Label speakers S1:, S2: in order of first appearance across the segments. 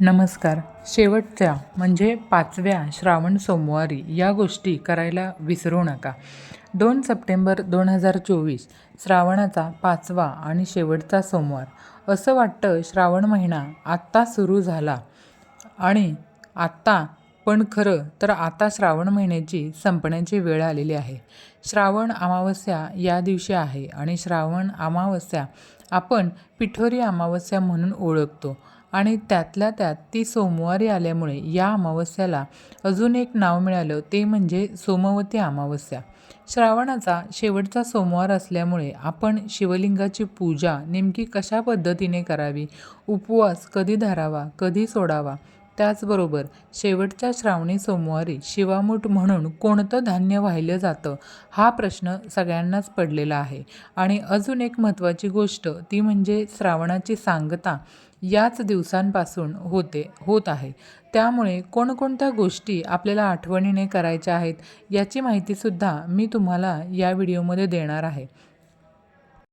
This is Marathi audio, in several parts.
S1: नमस्कार. शेवटच्या म्हणजे पाचव्या श्रावण सोमवारी या गोष्टी करायला विसरू नका. दोन सप्टेंबर दोन हजार चोवीस श्रावणाचा पाचवा आणि शेवटचा सोमवार. असं वाटतं श्रावण महिना आत्ता सुरू झाला. आणि आत्ता पण खरं तर आता श्रावण महिन्याची संपण्याची वेळ आलेली आहे. श्रावण अमावस्या या दिवशी आहे आणि श्रावण अमावस्या आपण पिठोरी अमावस्या म्हणून ओळखतो. आणि त्यातल्या त्यात ती सोमवारी आल्यामुळे या अमावस्याला अजून एक नाव मिळालं ते म्हणजे सोमवती अमावस्या. श्रावणाचा शेवटचा सोमवार असल्यामुळे आपण शिवलिंगाची पूजा नेमकी कशा पद्धतीने करावी उपवास कधी धरावा कधी सोडावा त्याचबरोबर शेवटच्या श्रावणी सोमवारी शिवामूठ म्हणून कोणतं धान्य वाहिलं जातं हा प्रश्न सगळ्यांनाच पडलेला आहे. आणि अजून एक महत्त्वाची गोष्ट ती म्हणजे श्रावणाची सांगता. याच दिवसांपासून होते होत आहे. त्यामुळे कोणकोणत्या गोष्टी आपल्याला आठवणीने करायच्या आहेत याची माहितीसुद्धा मी तुम्हाला या व्हिडिओमध्ये देणार आहे.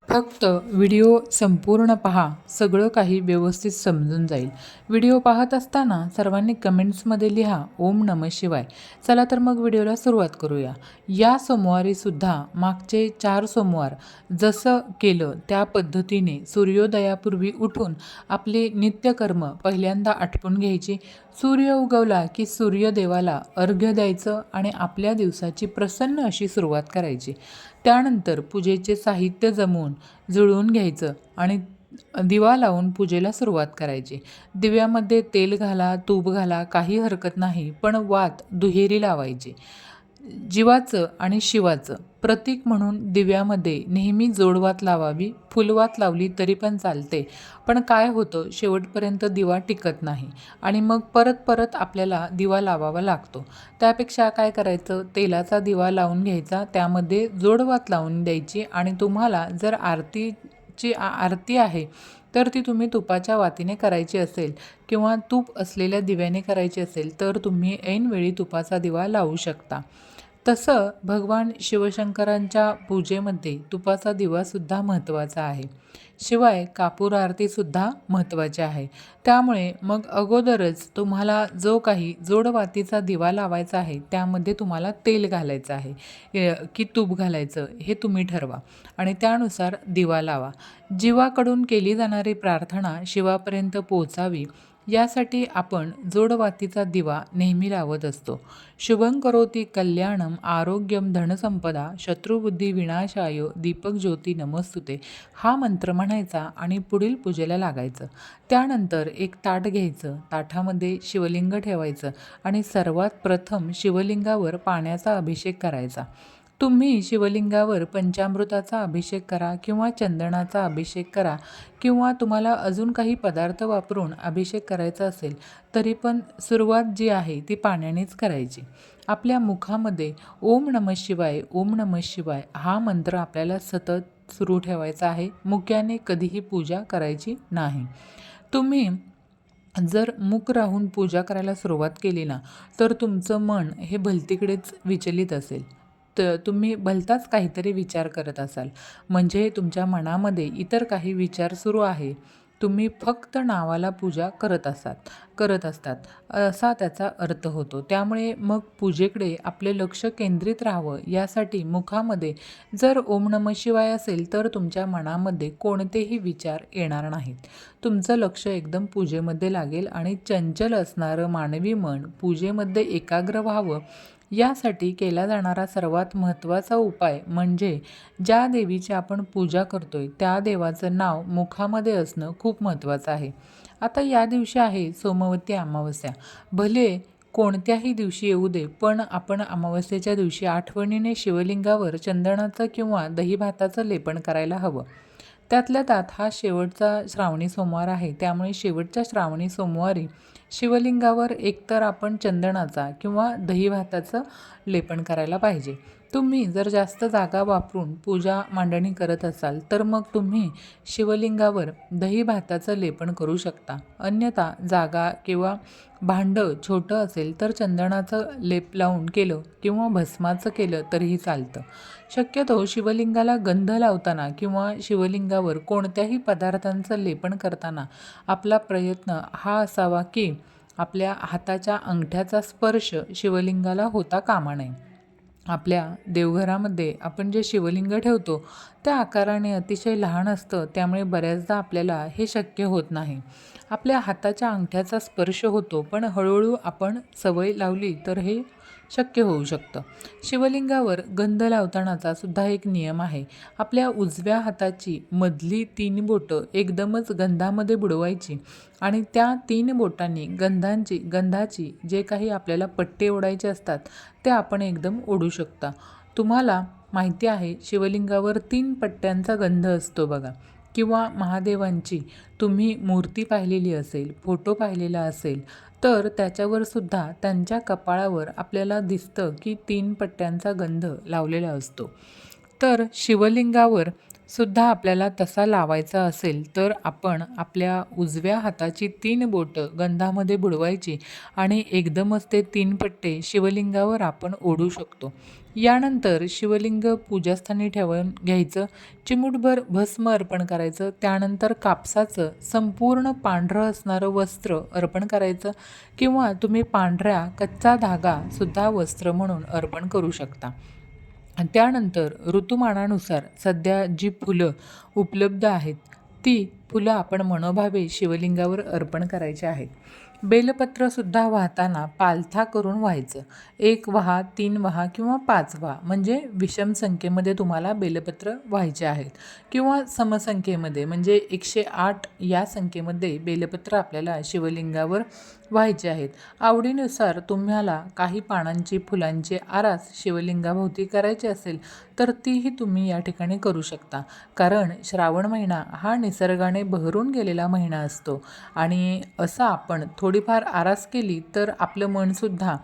S1: फक्त व्हिडिओ संपूर्ण पहा सगळं काही व्यवस्थित समजून जाईल. व्हिडिओ पाहत असताना सर्वांनी कमेंट्समध्ये लिहा ओम नम शिवाय. चला तर मग व्हिडिओला सुरुवात करूया. या सोमवारीसुद्धा मागचे चार सोमवार जसं केलं त्या पद्धतीने सूर्योदयापूर्वी उठून आपले नित्यकर्म पहिल्यांदा आटपून घ्यायची. सूर्य उगवला की सूर्यदेवाला अर्घ्य द्यायचं आणि आपल्या दिवसाची प्रसन्न अशी सुरुवात करायची. त्यानंतर पूजेचे साहित्य जमवून जुळवून घ्यायचं आणि दिवा लावून पूजेला सुरुवात करायची. दिव्यामध्ये तेल घाला तूप घाला काही हरकत नाही पण वात दुहेरी लावायची. जीवाचं आणि शिवाचं प्रतीक म्हणून दिव्यामध्ये नेहमी जोडवात लावावी फुलवात लावली तरी पण चालते. पण काय होतं शेवटपर्यंत दिवा टिकत नाही आणि मग परत परत आपल्याला दिवा लावावा लागतो. त्यापेक्षा काय करायचं तेलाचा दिवा लावून घ्यायचा त्यामध्ये जोडवात लावून द्यायची आणि तुम्हाला जर आरतीची आरती आहे तर ती तुम्ही तुपाच्या वातीने करायची असेल किंवा तूप असलेल्या दिव्याने करायची असेल तर तुम्ही ऐनवेळी तुपाचा दिवा लावू शकता. तसं भगवान शिवशंकरांच्या पूजेमध्ये तुपाचा दिवासुद्धा महत्त्वाचा आहे. शिवाय कापूर आरतीसुद्धा महत्त्वाची आहे. त्यामुळे मग अगोदरच तुम्हाला जो काही जोडवातीचा दिवा लावायचा आहे त्यामध्ये तुम्हाला तेल घालायचं आहे. की तूप घालायचं हे तुम्ही ठरवा आणि त्यानुसार दिवा लावा. जीवाकडून केली जाणारी प्रार्थना शिवापर्यंत पोहोचावी यासाठी आपण जोडवातीचा दिवा नेहमी लावत असतो. शुभं करोती कल्याणम आरोग्यम धनसंपदा शत्रुबुद्धी विनाशाय दीपक ज्योती नमस्तुते. हा मंत्र म्हणायचा आणि पुढील पूजेला लागायचं. त्यानंतर एक ताट घ्यायचं ताटामध्ये शिवलिंग ठेवायचं आणि सर्वात प्रथम शिवलिंगावर पाण्याचा अभिषेक करायचा. तुम्ही शिवलिंगावर पंचामृताचा अभिषेक करा किंवा चंदनाचा अभिषेक करा किंवा तुम्हाला अजून काही पदार्थ वापरून अभिषेक करायचा असेल तरी पण सुरुवात जी आहे ती पाण्यानेच करायची. आपल्या मुखामध्ये ओम नम शिवाय ओम नम शिवाय हा मंत्र आपल्याला सतत सुरू ठेवायचा आहे. मुख्याने कधीही पूजा करायची नाही. तुम्ही जर मुख राहून पूजा करायला सुरुवात केली ना तर तुमचं मन हे भलतीकडेच विचलित असेल. तर तुम्ही भलताच काहीतरी विचार करत असाल. म्हणजे तुमच्या मनामध्ये इतर काही विचार सुरू आहे. तुम्ही फक्त नावाला पूजा करत असतात करत असतात. असा त्याचा अर्थ होतो. त्यामुळे मग पूजेकडे आपले लक्ष केंद्रित राहावं. यासाठी मुखामध्ये जर ओम नम शिवाय असेल तर तुमच्या मनामध्ये कोणतेही विचार येणार नाहीत. तुमचं लक्ष एकदम पूजेमध्ये लागेल आणि चंचल असणारं मानवी मन पूजेमध्ये एकाग्र व्हावं. यासाठी केला जाणारा सर्वात महत्त्वाचा उपाय म्हणजे ज्या देवीची आपण पूजा करतोय त्या देवाचं नाव मुखामध्ये असणं खूप महत्त्वाचं आहे. आता या दिवशी आहे सोमवती अमावस्या. भले कोणत्याही दिवशी येऊ दे पण आपण अमावस्येच्या दिवशी आठवणीने शिवलिंगावर चंदनाचं किंवा दहीभाताचं लेपन करायला हवं. त्यातल्या त्यात हा शेवटचा श्रावणी सोमवार आहे. त्यामुळे शेवटच्या श्रावणी सोमवारी शिवलिंगावर एकतर आपण चंदनाचा किंवा दही भाताचं लेपन करायला पाहिजे. तुम्ही जर जास्त जागा वापरून पूजा मांडणी करत असाल तर मग तुम्ही शिवलिंगावर दही भाताचं लेपन करू शकता. अन्यथा जागा किंवा भांडं छोटं असेल तर चंदनाचं लेप लावून केलं किंवा भस्माचं केलं तरीही चालतं. शक्यतो शिवलिंगाला गंध लावताना किंवा शिवलिंगावर कोणत्याही पदार्थांचं लेपन करताना आपला प्रयत्न हा असावा की आपल्या हाताच्या अंगठ्याचा स्पर्श शिवलिंगाला होता कामा नये. आपल्या देवघरामध्ये आपण जे शिवलिंग ठेवतो त्या आकाराने अतिशय लहान असतं त्यामुळे बऱ्याचदा आपल्याला हे शक्य होत नाही. आपल्या हाताच्या अंगठ्याचा स्पर्श होतो पण हळूहळू आपण सवय लावली तर हे शक्य होऊ शकतं. शिवलिंगावर गंध लावतानाचा सुद्धा एक नियम आहे. आपल्या उजव्या हाताची मधली तीन बोटं एकदमच गंधामध्ये बुडवायची आणि त्या तीन बोटांनी गंधांची गंधाची जे काही आपल्याला पट्टे ओढायचे असतात ते आपण एकदम ओढू शकता. तुम्हाला माहिती आहे शिवलिंगावर तीन पट्ट्यांचा गंध असतो बघा. किंवा महादेवांची तुम्ही मूर्ती पाहिलेली असेल फोटो पाहिलेला असेल तर त्याच्यावर सुद्धा त्यांच्या कपाळावर आपल्याला दिसतं की तीन पट्ट्यांचा गंध लावलेला असतो. तर शिवलिंगावर सुद्धा आपल्याला तसा लावायचा असेल तर आपण आपल्या उजव्या हाताची तीन बोटं गंधामध्ये बुडवायची आणि एकदमच ते तीन पट्टे शिवलिंगावर आपण ओढू शकतो. यानंतर शिवलिंग पूजास्थानी ठेवून घ्यायचं चिमूटभर भस्म अर्पण करायचं त्यानंतर कापसाचं संपूर्ण पांढरं असणारं वस्त्र अर्पण करायचं किंवा तुम्ही पांढऱ्या कच्चा धागासुद्धा वस्त्र म्हणून अर्पण करू शकता. त्यानंतर ऋतुमानानुसार सध्या जी फुलं उपलब्ध आहेत ती फुलं आपण मनोभावे शिवलिंगावर अर्पण करायची आहेत. बेलपत्रसुद्धा वाहताना पालथा करून व्हायचं. एक वहा तीन वहा किंवा पाच वहा म्हणजे विषम संख्येमध्ये तुम्हाला बेलपत्र व्हायचे आहेत. किंवा समसंख्येमध्ये म्हणजे एकशे आठ या संख्येमध्ये बेलपत्र आपल्याला शिवलिंगावर व्हायचे आहेत. आवडीनुसार तुम्हाला काही पानांची फुलांची आरास शिवलिंगाभोवती करायची असेल तर तीही तुम्ही या ठिकाणी करू शकता. कारण श्रावण महिना हा निसर्गाने बहरून गेलेला महिना असतो. आणि असं आपण थोडीफार आरास केली तर आपलं मनसुद्धा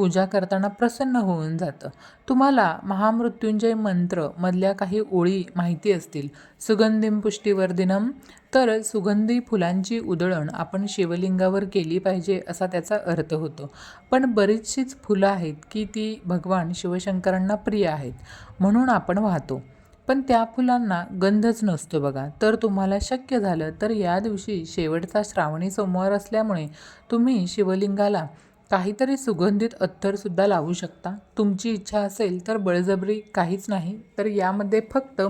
S1: पूजा करताना प्रसन्न होऊन जातं. तुम्हाला महामृत्युंजय मंत्र मधल्या काही ओळी माहिती असतील. सुगंधिम पुष्टीवर्धिनम तर सुगंधी फुलांची उधळण आपण शिवलिंगावर केली पाहिजे असा त्याचा अर्थ होतो. पण बरीचशीच फुलं आहेत की ती भगवान शिवशंकरांना प्रिय आहेत म्हणून आपण वाहतो. पण त्या फुलांना गंधच नसतो बघा. तर तुम्हाला शक्य झालं तर या दिवशी शेवटचा श्रावणी सोमवार असल्यामुळे तुम्ही शिवलिंगाला काहीतरी सुगंधित अत्तरसुद्धा लावू शकता. तुमची इच्छा असेल तर बळजबरी काहीच नाही. तर यामध्ये फक्त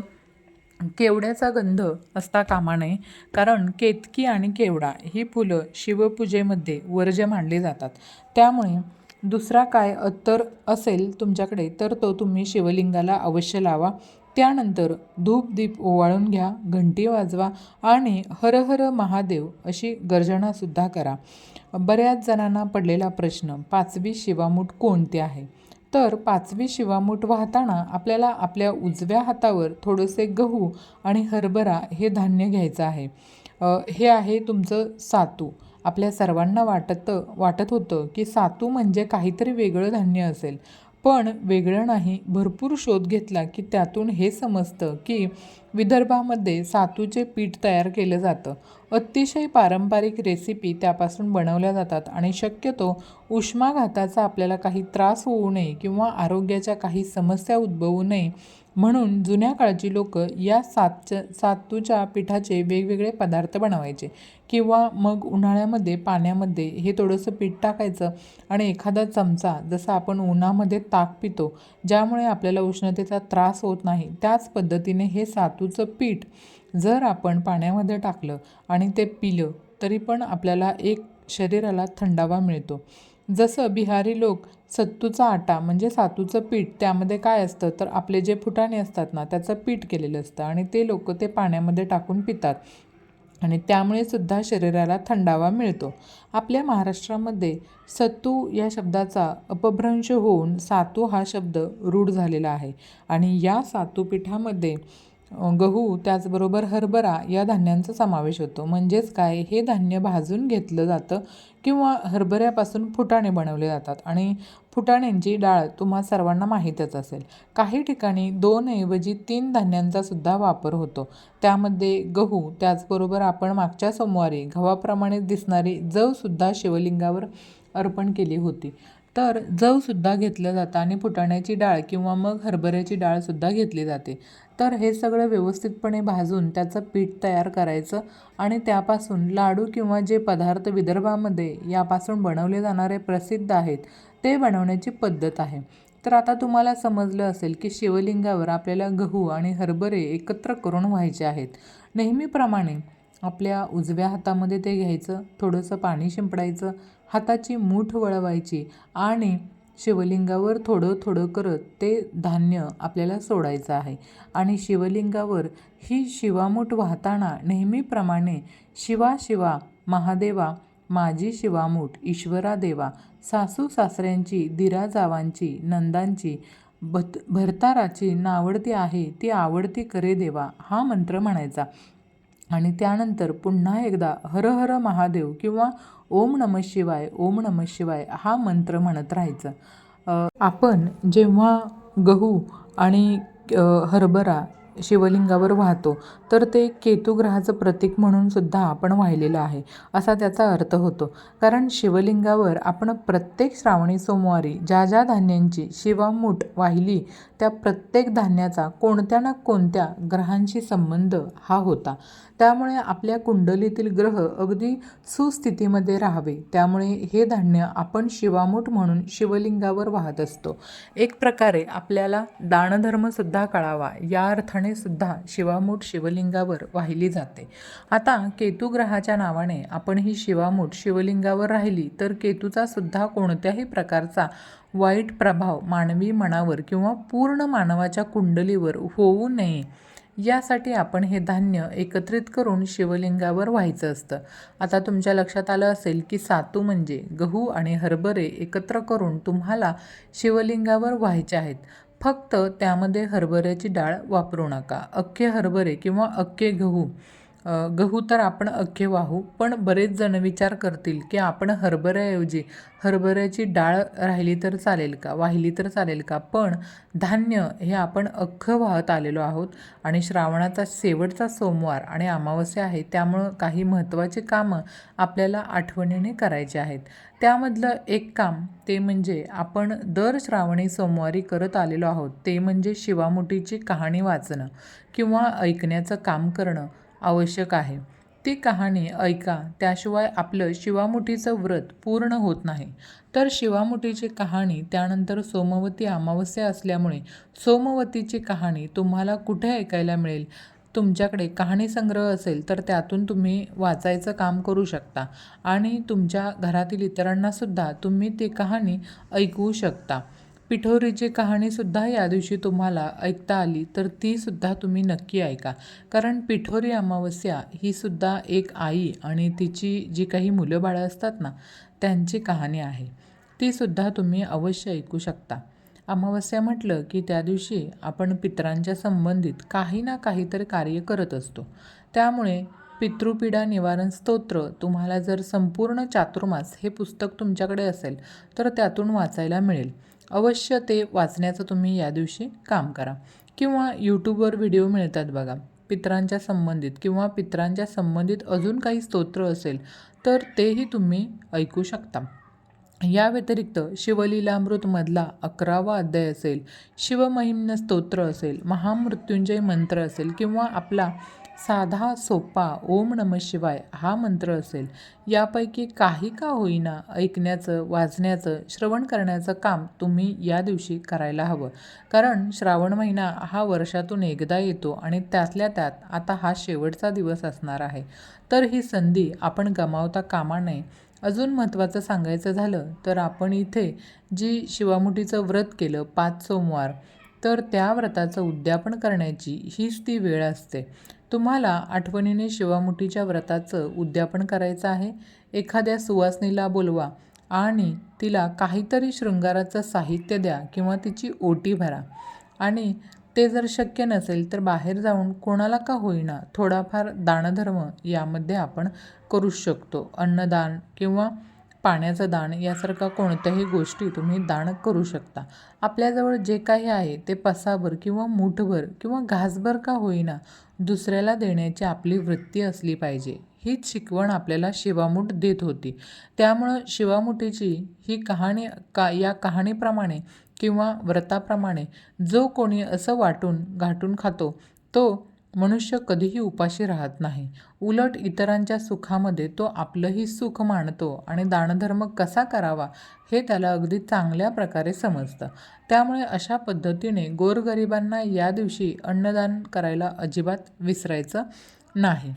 S1: केवड्याचा गंध असता कामा नये. कारण केतकी आणि केवडा ही फुलं शिवपूजेमध्ये वर्ज्य मानली जातात. त्यामुळे दुसरा काय अत्तर असेल तुमच्याकडे तर तो तुम्ही शिवलिंगाला अवश्य लावा. त्यानंतर धूप दीप ओवाळून घ्या घंटी वाजवा आणि हर हर महादेव अशी गर्जनासुद्धा करा. बऱ्याच जणांना पडलेला प्रश्न पाचवी शिवामूठ कोणती आहे? तर पाचवी शिवामूठ वाहताना आपल्याला आपल्या उजव्या हातावर थोडेसे गहू आणि हरभरा हे धान्य घ्यायचं आहे. हे आहे तुमचं सातू. आपल्या सर्वांना वाटत वाटत होतं की सातू म्हणजे काहीतरी वेगळं धान्य असेल. पण वेगळं नाही. भरपूर शोध घेतला की त्यातून हे समजतं की विदर्भामध्ये सातूचे पीठ तयार केलं जातं. अतिशय पारंपरिक रेसिपी त्यापासून बनवल्या जातात आणि शक्यतो उष्माघाताचा आपल्याला काही त्रास होऊ नये किंवा आरोग्याच्या काही समस्या उद्भवू नये म्हणून जुन्या काळची लोक या सातच्या सातूच्या पिठाचे वेगवेगळे पदार्थ बनवायचे. किंवा मग उन्हाळ्यामध्ये पाण्यामध्ये हे थोडंसं पीठ टाकायचं आणि एखादा चमचा जसं आपण उन्हामध्ये ताक पितो ज्यामुळे आपल्याला उष्णतेचा त्रास होत नाही त्याच पद्धतीने हे सातूचं पीठ जर आपण पाण्यामध्ये टाकलं आणि ते पिलं तरी पण आपल्याला एक शरीराला थंडावा मिळतो. जसं बिहारी लोक सत्तूचा आटा म्हणजे सातूचं पीठ त्यामध्ये काय असतं? तर आपले जे फुटाणे असतात ना त्याचं पीठ केलेलं असतं आणि ते लोक ते पाण्यामध्ये टाकून पितात. आणि त्यामुळे सुद्धा शरीराला थंडावा मिळतो. आपल्या महाराष्ट्रामध्ये सत्तू या शब्दाचा अपभ्रंश होऊन सातू हा शब्द रूढ झालेला आहे. आणि या सातू पिठामध्ये गहू त्याचबरोबर हरभरा या धान्यांचा समावेश होतो. म्हणजेच काय? हे धान्य भाजून घेतलं जातं किंवा हरभऱ्यापासून फुटाणे बनवले जातात. आणि फुटाण्यांची डाळ तुम्हा सर्वांना माहीतच असेल. काही ठिकाणी दोन ऐवजी तीन धान्यांचा सुद्धा वापर होतो. त्यामध्ये गहू त्याचबरोबर आपण मागच्या सोमवारी गव्हाप्रमाणे दिसणारी जवसुद्धा शिवलिंगावर अर्पण केली होती. तर जवसुद्धा घेतलं जातं आणि फुटाण्याची डाळ किंवा मग हरभऱ्याची डाळसुद्धा घेतली जाते. तर हे सगळं व्यवस्थितपणे भाजून त्याचं पीठ तयार करायचं आणि त्यापासून लाडू किंवा जे पदार्थ विदर्भामध्ये यापासून बनवले जाणारे प्रसिद्ध आहेत ते बनवण्याची पद्धत आहे. तर आता तुम्हाला समजलं असेल की शिवलिंगावर आपल्याला गहू आणि हरभरे एकत्र करून व्हायचे आहेत. नेहमीप्रमाणे आपल्या उजव्या हातामध्ये ते घ्यायचं थोडंसं पाणी शिंपडायचं हाताची मूठ वळवायची आणि शिवलिंगावर थोडं थोडं करत ते धान्य आपल्याला सोडायचं आहे. आणि शिवलिंगावर ही शिवामूठ वाहताना नेहमीप्रमाणे शिवा शिवा महादेवा माझी शिवामूठ ईश्वरा देवा सासू सासऱ्यांची दिरा जावांची नंदांची भत भरताराची नावडती आहे ती आवडती करे देवा हा मंत्र म्हणायचा. आणि त्यानंतर पुन्हा एकदा हर हर महादेव किंवा ओम नम शिवाय ओम नम शिवाय हा मंत्र म्हणत राहायचं. आपण जेव्हा गहू आणि हरभरा शिवलिंगावर वाहतो. तर ते केतुग्रहाचं प्रतीक म्हणून सुद्धा आपण वाहिलेलं आहे असा त्याचा अर्थ होतो. कारण शिवलिंगावर आपण प्रत्येक श्रावणी सोमवारी ज्या ज्या धान्यांची शिवामूठ वाहिली त्या प्रत्येक धान्याचा कोणत्या ना कोणत्या ग्रहांशी संबंध हा होता. त्यामुळे आपल्या कुंडलीतील ग्रह अगदी सुस्थितीमध्ये राहावे. त्यामुळे हे धान्य आपण शिवामूठ म्हणून शिवलिंगावर वाहत असतो. एक प्रकारे आपल्याला दानधर्मसुद्धा कळावा या अर्थाने सुद्धा शिवामूठ शिवलिंगावर वाहिली जाते. आता केतू ग्रहाच्या नावाने आपण ही शिवामूठ शिवलिंगावर राहिली तर केतूचा सुद्धा कोणत्याही प्रकारचा वाईट प्रभाव मानवी मनावर किंवा पूर्ण मानवाच्या कुंडलीवर होऊ नये. यासाठी आपण हे धान्य एकत्रित करून शिवलिंगावर व्हायचं असतं. आता तुमच्या लक्षात आलं असेल की सातू म्हणजे गहू आणि हरभरे एकत्र करून तुम्हाला शिवलिंगावर व्हायचे आहेत. फक्त त्यामध्ये हरभऱ्याची डाळ वापरू नका. अख्खे हरभरे किंवा अख्खे गहू गहू तर आपण अख्खे वाहू पण बरेच जण विचार करतील की आपण हरभऱ्याऐवजी हरभऱ्याची डाळ राहिली तर चालेल का वाहिली तर चालेल का? पण धान्य हे आपण अख्खं वाहत आलेलो आहोत आणि श्रावणाचा शेवटचा सोमवार आणि अमावस्या आहे त्यामुळं काही महत्त्वाची कामं आपल्याला आठवणीने करायची आहेत. त्यामधलं एक काम ते म्हणजे आपण दर श्रावणी सोमवारी करत आलेलो आहोत ते म्हणजे शिवामुठीची कहाणी वाचणं किंवा ऐकण्याचं काम करणं. आवश्यक आहे. ती कहाणी ऐका त्याशिवाय आपलं शिवामुठीचं व्रत पूर्ण होत नाही. तर शिवामुठीची कहाणी त्यानंतर सोमवती अमावस्या असल्यामुळे सोमवतीची कहाणी तुम्हाला कुठे ऐकायला मिळेल? तुमच्याकडे कहाणी संग्रह असेल तर त्यातून तुम्ही वाचायचं काम करू शकता आणि तुमच्या घरातील इतरांनासुद्धा तुम्ही ती कहाणी ऐकवू शकता. पिठोरीची कहाणीसुद्धा या दिवशी तुम्हाला ऐकता आली तर तीसुद्धा तुम्ही नक्की ऐका. कारण पिठोरी अमावस्या ही सुद्धा एक आई आणि तिची जी काही मुलं बाळं असतात ना त्यांची कहाणी आहे. तीसुद्धा तुम्ही अवश्य ऐकू शकता. अमावस्या म्हटलं की त्या दिवशी आपण पितरांच्या संबंधित काही ना काहीतरी कार्य करत असतो. त्यामुळे पितृपीडा निवारण स्तोत्र तुम्हाला जर संपूर्ण चातुर्मास हे पुस्तक तुमच्याकडे असेल तर त्यातून वाचायला मिळेल. अवश्य ते वाचण्याचं तुम्ही या दिवशी काम करा. किंवा यूट्यूबवर व्हिडिओ मिळतात बघा पितरांच्या संबंधित किंवा पितरांच्या संबंधित अजून काही स्तोत्र असेल तर तेही तुम्ही ऐकू शकता. या व्यतिरिक्त शिवलीलामृतमधला अकरावा अध्याय असेल शिवमहिम्न स्तोत्र असेल महामृत्युंजय मंत्र असेल किंवा आपला साधा सोपा ओम नम शिवाय हा मंत्र असेल. यापैकी काही का होईना ऐकण्याचं वाचण्याचं श्रवण करण्याचं काम तुम्ही या दिवशी करायला हवं. कारण श्रावण महिना हा वर्षातून एकदा येतो आणि त्यातल्या त्यात आता हा शेवटचा दिवस असणार आहे. तर ही संधी आपण गमावता कामा नये. अजून महत्त्वाचं सांगायचं झालं तर आपण इथे जी शिवामुठीचं व्रत केलं पाच सोमवार तर त्या व्रताचं उद्यापन करण्याची हीच ती वेळ असते. तुम्हाला आठवणीने शिवामुठीच्या व्रताचं उद्यापन करायचं आहे. एखाद्या सुवासनीला बोलवा आणि तिला काहीतरी शृंगाराचं साहित्य द्या किंवा तिची ओटी भरा. आणि ते जर शक्य नसेल तर बाहेर जाऊन कोणाला का होईना थोडाफार दानधर्म यामध्ये आपण करू शकतो. अन्नदान किंवा पाण्याचं दान यासारखा कोणत्याही गोष्टी तुम्ही दान करू शकता. आपल्याजवळ जे काही आहे ते पसाभर किंवा मूठभर किंवा घासभर का होईना दुसऱ्याला देण्याची आपली वृत्ती असली पाहिजे. हीच शिकवण आपल्याला शिवामूठ देत होती. त्यामुळं शिवामुठीची ही कहाणी का या कहाणीप्रमाणे किंवा व्रताप्रमाणे जो कोणी असं वाटून घाटून खातो तो मनुष्य कधीही उपाशी राहत नाही. उलट इतरांच्या सुखामध्ये तो आपलंही सुख मानतो आणि दानधर्म कसा करावा हे त्याला अगदी चांगल्या प्रकारे समजतं. त्यामुळे अशा पद्धतीने गोरगरिबांना या दिवशी अन्नदान करायला अजिबात विसरायचं नाही.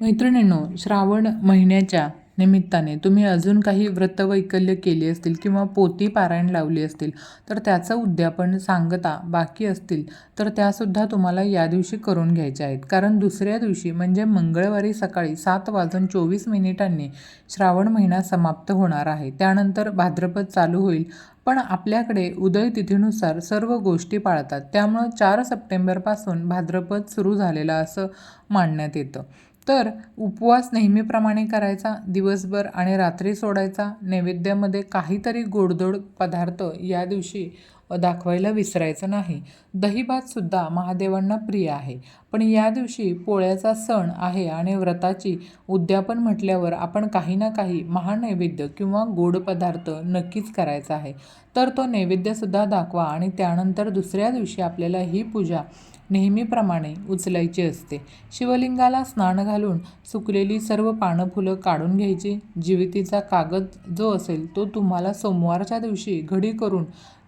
S1: मैत्रिणींनो श्रावण महिन्याच्या निमित्ताने. तुम्ही अजून काही व्रतवैकल्य केली असतील किंवा पोती पारायण लावली असतील तर त्याचं उद्यापन सांगता बाकी असतील तर त्यासुद्धा तुम्हाला या दिवशी करून घ्यायच्या आहेत. कारण दुसऱ्या दिवशी म्हणजे मंगळवारी सकाळी सात वाजून चोवीस मिनिटांनी श्रावण महिना समाप्त होणार आहे. त्यानंतर भाद्रपद चालू होईल. पण आपल्याकडे उदय तिथीनुसार सर्व गोष्टी पाळतात. त्यामुळं चार सप्टेंबरपासून भाद्रपद सुरू झालेला असं मानण्यात येतं. तर उपवास नेहमीप्रमाणे करायचा दिवसभर आणि रात्री सोडायचा नैवेद्यामध्ये काहीतरी गोडधोड पदार्थ या दिवशी दाखवायला विसरायचं नाही. दहीभातसुद्धा महादेवांना प्रिय आहे. पण या दिवशी पोळ्याचा सण आहे आणि व्रताची उद्यापन म्हटल्यावर आपण काही ना काही महानैवेद्य किंवा गोड पदार्थ नक्कीच करायचा आहे. तर तो नैवेद्यसुद्धा दाखवा आणि त्यानंतर दुसऱ्या दिवशी आपल्याला ही पूजा नेहमीप्रमाणे उचलायची असते. शिवलिंगाला स्नान घालून सुकलेली सर्व पानं फुलं काढून घ्यायची. जीवितीचा कागद जो असेल तो तुम्हाला सोमवारच्या दिवशी घडी करून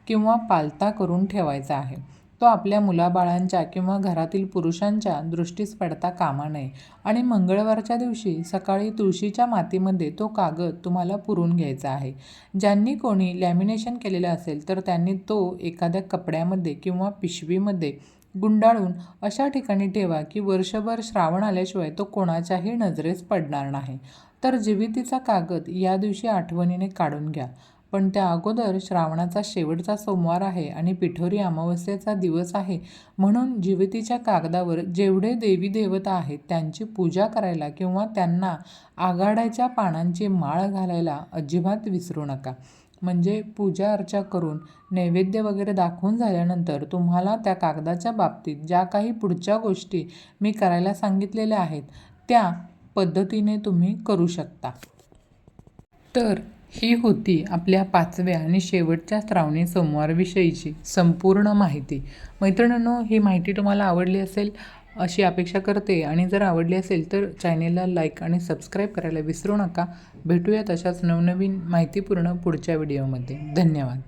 S1: किंवा पालता करून ठेवायचा आहे. तो आपल्या मुलाबाळांच्या किंवा घरातील पुरुषांच्या दृष्टीस पडता कामा नये. आणि मंगळवारच्या दिवशी सकाळी तुळशीच्या मातीमध्ये तो कागद तुम्हाला पुरून घ्यायचा आहे. ज्यांनी कोणी लॅमिनेशन केलेलं असेल तर त्यांनी तो एखाद्या कपड्यामध्ये किंवा पिशवीमध्ये गुंडाळून अशा ठिकाणी ठेवा की वर्षभर श्रावण आल्याशिवाय तो कोणाच्याही नजरेस पडणार नाही. तर जीवितीचा कागद या दिवशी आठवणीने काढून घ्या. पण त्या अगोदर श्रावणाचा शेवटचा सोमवार आहे आणि पिठोरी अमावस्येचा दिवस आहे म्हणून जीवितीच्या कागदावर जेवढे देवी देवता आहेत त्यांची पूजा करायला किंवा त्यांना आघाड्याच्या पानांची माळ घालायला अजिबात विसरू नका. म्हणजे पूजा अर्चा करून नैवेद्य वगैरे दाखवून झाल्यानंतर तुम्हाला त्या कागदाच्या बाबतीत ज्या काही पुढच्या गोष्टी मी करायला सांगितलेल्या आहेत त्या पद्धतीने तुम्ही करू शकता. तर ही होती आपल्या पाचव्या आणि शेवटच्या श्रावणी सोमवारविषयीची संपूर्ण माहिती. मैत्रिणींनो ही माहिती तुम्हाला आवडली असेल अशी अपेक्षा करते. आणि जर आवडली असेल तर चॅनेलला लाईक आणि सबस्क्राईब करायला विसरू नका. भेटूयात अशाच नवनवीन माहितीपूर्ण पुढच्या व्हिडिओमध्ये. धन्यवाद.